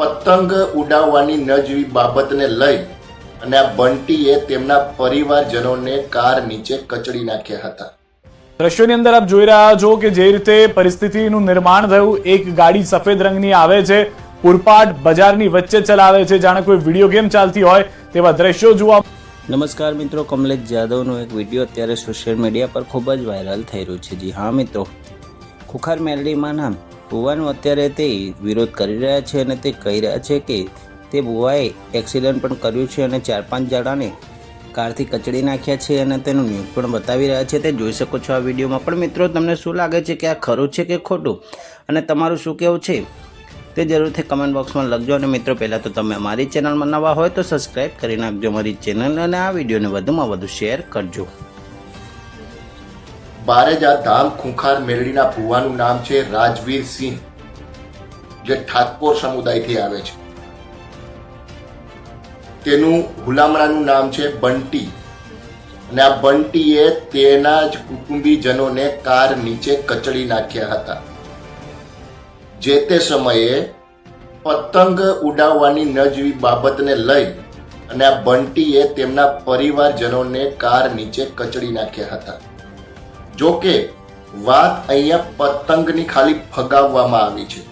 પતંગ ઉડાવવાની નજવી બાબતને લઈ અને આ બંટીએ તેમના પરિવારજનોને કાર નીચે કચડી નાખ્યા હતા. દ્રશ્યોની અંદર આપ જોઈ રહ્યા છો કે જે રીતે પરિસ્થિતિનું નિર્માણ થયું એક ગાડી સફેદ રંગની આવે છે પૂરપાટ બજારની વચ્ચે ચલાવે છે. જાણે કોઈ વીડિયો ગેમ ચાલતી હોય તેવા દ્રશ્યો જોવા નમસ્કાર મિત્રો કમલેશ જાદવનો એક વીડિયો અત્યારે સોશિયલ મીડિયા પર ખૂબ જ વાયરલ થઈ રહ્યો છે. જી હા મિત્રો ખુખાર મેલડીમાંના ભુવાનું અત્યારે તે વિરોધ કરી રહ્યા છે અને તે કહી રહ્યા છે કે તે ભુવાએ એક્સિડન્ટ પણ કર્યું છે અને ચાર પાંચ જણાને કારથી કચડી નાખ્યા છે અને તેનું ન્યૂઝ પણ બતાવી રહ્યા છે. તે જોઈ શકો છો આ વિડીયોમાં. પણ મિત્રો, તમને શું લાગે છે કે આ ખરું છે કે ખોટું? અને તમારું શું કહેવું છે? તે જરૂરથી કમેન્ટ બોક્સમાં લખજો. અને મિત્રો, પહેલાં તો તમે અમારી ચેનલમાં નવા હોય તો સબસ્ક્રાઈબ કરી નાખજો. અમારી ચેનલ અને આ વિડીયોને વધુમાં વધુ શેર કરજો. બારેજા ધામ ખુંખાર મેળડીના ભુવાનું નામ છે રાજવીર સિંહ, જે ઠાકોર સમુદાયથી આવે છે. તેનું હુલામણાનું નામ છે બંટી. અને આ બંટીએ તેના જ કુટુંબીજનોને કાર નીચે કચડી નાખ્યા હતા. જે તે સમયે પતંગ ઉડાવવાની નજવી બાબતને લઈ અને આ બંટીએ તેમના પરિવારજનોને કાર નીચે કચડી નાખ્યા હતા. જો કે વાત અહીંયા પતંગની ખાલી ફગાવવામાં આવી છે.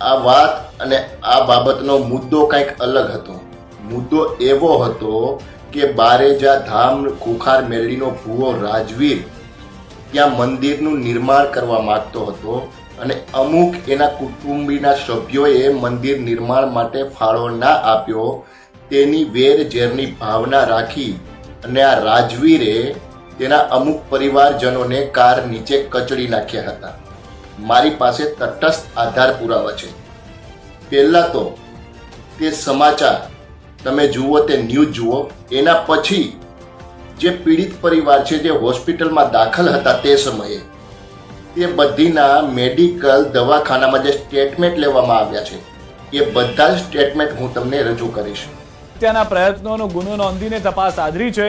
આ વાત અને આ બાબતનો મુદ્દો કંઈક અલગ હતો. મુદ્દો એવો હતો કે બારેજા ધામ ખુખાર મેળડીનો ભૂવો રાજવીર ત્યાં મંદિરનું નિર્માણ કરવા માંગતો હતો અને અમુક એના કુટુંબીના સભ્યોએ મંદિર નિર્માણ માટે ફાળો ના આપ્યો. તેની વેર ઝેરની ભાવના રાખી અને આ રાજવીરે તેના અમુક પરિવારજનોને કાર નીચે કચડી નાખ્યા હતા. મારી પાસે તટસ્થ આધાર પુરાવા છે. પહેલાં તો તે સમાચાર તમે જુઓ તે ન્યૂઝ જુઓ, એના પછી જે પીડિત પરિવાર છે જે હોસ્પિટલમાં દાખલ હતા તે સમયે, તે બધીના મેડિકલ દવાખાનામાં જે સ્ટેટમેન્ટ લેવામાં આવ્યા છે, એ બધા જ સ્ટેટમેન્ટ હું તમને રજૂ કરીશ. ત્યાંના પ્રયત્નોનો ગુનો નોંધીને તપાસ આદરી છે.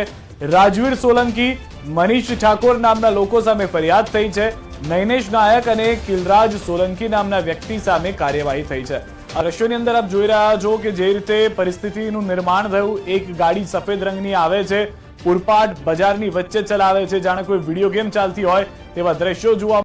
રાજવીર સોલંકી મનીષ ઠાકોર નામના લોકો સામે ફરિયાદ થઈ છે. નૈનેશ નાયક અને કિલરાજ સોલંકી નામના વ્યક્તિ સામે કાર્યવાહી થઈ છે. આ દ્રશ્યોની અંદર આપ જોઈ રહ્યા છો કે જે રીતે પરિસ્થિતિનું નિર્માણ થયું, એક ગાડી સફેદ રંગની આવે છે. પૂરપાટ બજારની વચ્ચે ચલાવે છે. જાણે કોઈ વીડિયો ગેમ ચાલતી હોય તેવા દ્રશ્યો જોવા